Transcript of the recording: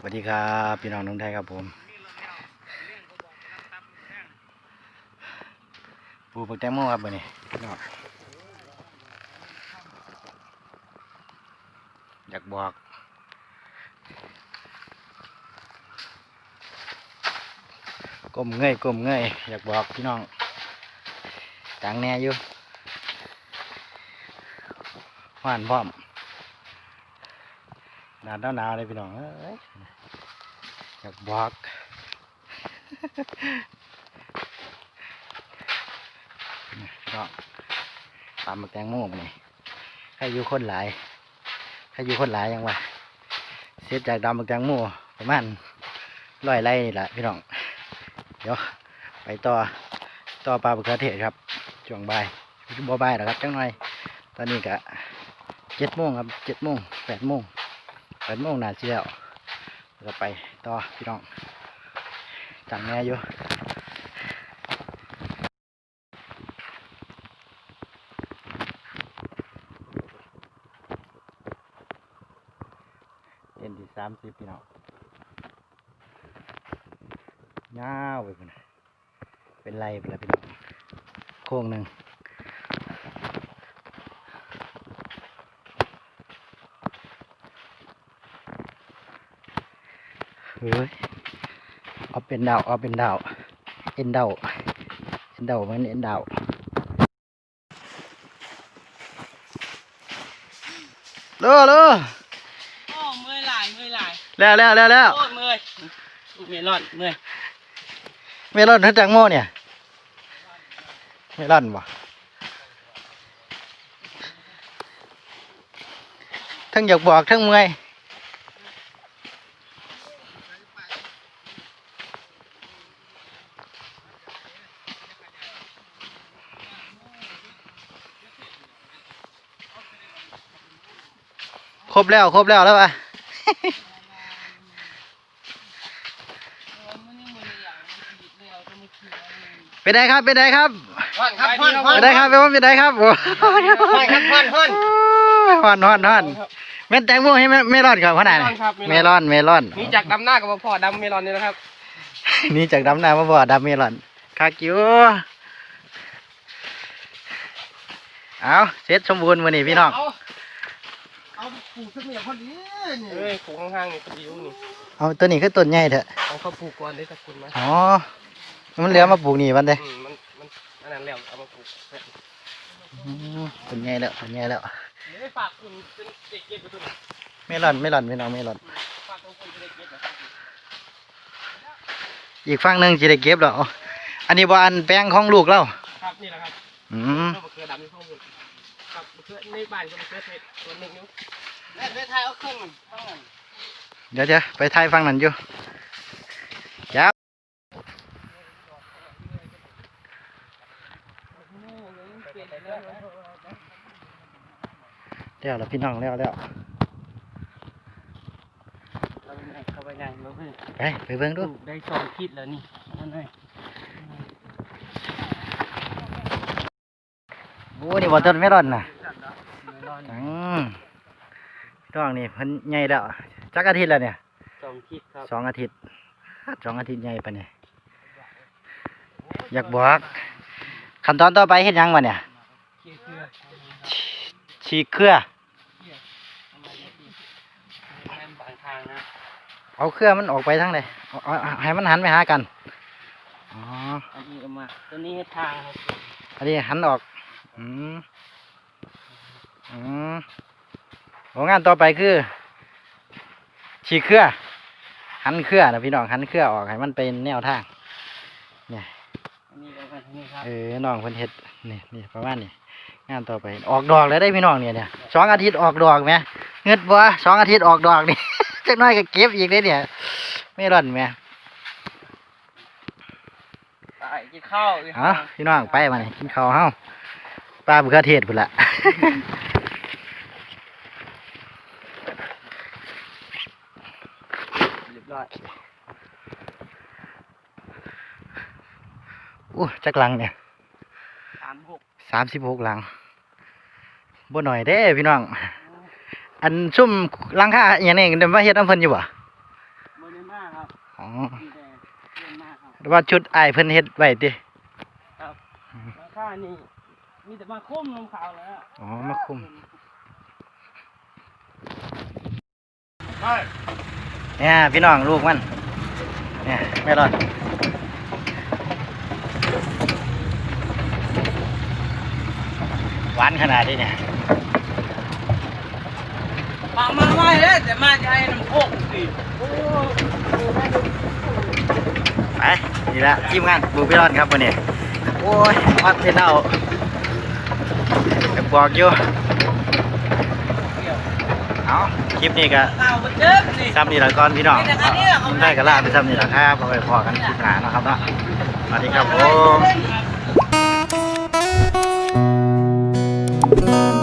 สวัสดีครับพี่น้องน้องไทยครับผมปลูกผักแตงโมครับวันนี้อยากบอกก้มเงยก้มเงยอยากบอกพี่น้องตังแน่อยู่หวานพร้อม นาวหนาวๆเลยพี่น้องอยากบอกพี่น้องตามมาแตงโมมานี่ให้อยู่คนหลายให้อยู่คนหลายยังวะเสียจากดำมาแตงโมประมาณร้อยไร่นี่แหละพี่น้อง เดี๋ยวไปต่อต่อปลาบุกระเทศครับช่วงบ่ายบ่บ่ายหรอครับจังหน่อย ตอนนี้กะเจ็ดโมงครับเจ็ดโมงแปดโมง ปดโมงนาทีแล้วแล้วไปต่อพี่น้องจังแน่อยู่เอ็นที่สามสิบพี่น้องยาวไปพุ่นน่เป็นไรไปแล้วพี่น้องโค้งหนึ่ง เฮ้ยเอาเป็นดาวเอาเป็นดาวเอ็นดาวเอ็นดาวมันเอ็นดาวเร็วเร็วโอ้เมื่อยหลายเมื่อยหลายแล้วแล้วแล้วแล้วโอ้ยเมื่อยอุ๊ยเมลอนเมื่อยเมลอนทั้งแตงโมเนี่ยเมลอนบ่ทั้งอยากบอกทั้งเมื่อย รบแล้วครบแล้วแล้วป่ะเป็นไงครับเป็นไงครับฮอนครับฮอนฮ้อนเป็นไงครับเป็นว่าเป็นไงครับโอ้ฮ้อนครับฮอนฮ้อนฮอนฮอนฮอนแม่นแตงโมให้แม่ไม่อดครับขนาดเมลอนเมลอนเมลอนนี่จากดำหน้ากับพ่อดำเมลอนนี่นะครับ นี่จากดำหน้ามาบ่อดำเมลอนคากิวเอาเสร็จสมบูรณ์มื้อนี้พี่น้องเอา ปลูกขึ้นมาอย่างพอดีนี่เอ้ยปลูกข้างๆนี่พอดีนี่เอาตัวนี้คือต้นใหญ่เถอะเอาเขาปลูกก่อนได้สักคุณไหมอ๋อมันเหลือมาปลูกนี่วันเด้อืมมันมันอันนั้นแล้วเอามาปลูกอืมต้นใหญ่แล้วต้นใหญ่แล้วเดี๋ยวให้ฝากคุณเป็นเด็กเก็บไปตัวนี้เมลอนเมลอนพี่น้องเมลอน ฝากของคุณเป็นเด็กเก็บนะครับอีกฝั่งหนึงสิได้เก็บแล้วอันนี้บ่อันแปลงของลูกเราครับนี่แหละครับอืมมะเขือดำนี่ข้างบนครับมะเขือในบ้านก็มะเขือเทศตัวหนึ่งนิ้วแม่ ไปทายเอาเครื่องมันต้องมันเดี๋ยวจะไปถ่ายฝั่งนั้นอยู่จ้าแล้วแล้วพี่น้องแล้วแล้วเข้าไปไงมาเพื่อนไปไปเบิ่งดูได้สองคิดแล้วนี่นั่นไงโอ้นี่บ่ต้นเมลอนน่ะไม่รอดอืม พี่น้องนี่เพิ่นใหญ่แล้วจักอาทิตย์แล้วเนี่ยสองคิดครับสองอาทิตย์สองอาทิตย์ใหญ่ปะเนี่ยอยากบอกขั้นตอนต่อไปเฮ็ดหยังวะเนี่ยเคี่ยวเคี่ยวฉีกเครือแม่บางทางนะเอาเครือมันออกไปทั้งเลยเอาเอาเอาให้มันหันไปหากันอ๋ออันนี้เอามาตัวนี้ให้ทางครับอันนี้หันออกอืมอืม โองานต่อไปคือ ฉีกเครือ หันเครือนะพี่น้องหันเครือออกให้มันเป็นแนวทาง เนี่ยอันนี้เอามาที่นี่ครับเออน้องเพิ่นเฮ็ดนี่นี่ประมาณนี้งานต่อไปออกดอกแล้วได้พี่น้องเนี่ยเนี่ยสองอาทิตย์ออกดอกไหมเงิดบ่สองอาทิตย์ออกดอกนี่จักหน้อยก็เก็บอีกได้เนี่ย ไม่ร่อนไหมไปกินข้าวกินเอ้าข้าวพี่น้องไปมานี่กินข้าวเฮาปลาบุกระเทศพุ่นละ เรียบร้อย อู้จักหลังเนี่ยสามหกสามสิบหกหลังบ่หน่อยเด้พี่น้อง อันซุ่มหลังคาอหย่างนี้เดินมาเฮ็ดน้ำเพิ่นอยู่บ่บริมาครับอ๋อมีแต่เรื่องมากครับหรือว่าชุดอ้ายเพิ่นเฮ็ดไว้ติราคานี่มีแต่มาคุ้มลงเขาแล้วอ๋อมาคุมใช่เนี่ยพี่น้องลูกมันเนี่ยไม่รอด หวานขนาดนี้เนี่ยปากมันไม่เลยแต่มาจะให้น้ำโคกสิโอ้ไปนี่ละทีมงานบูพี่รอดครับวันนี้โอ้ยวัดเทนเอาจะบอกอยู่เอาคลิปนี้ก็เอาไปเจ็บนี่ซ้ำนี่ละก่อนพี่น้องนี่แต่อันนี้เราเอาได้ก็ลาไปซ้ำนี่ละครับเอาไปพอกันคลิปหน้าเนาะครับเนาะสวัสดีครับผมครับ Thank you.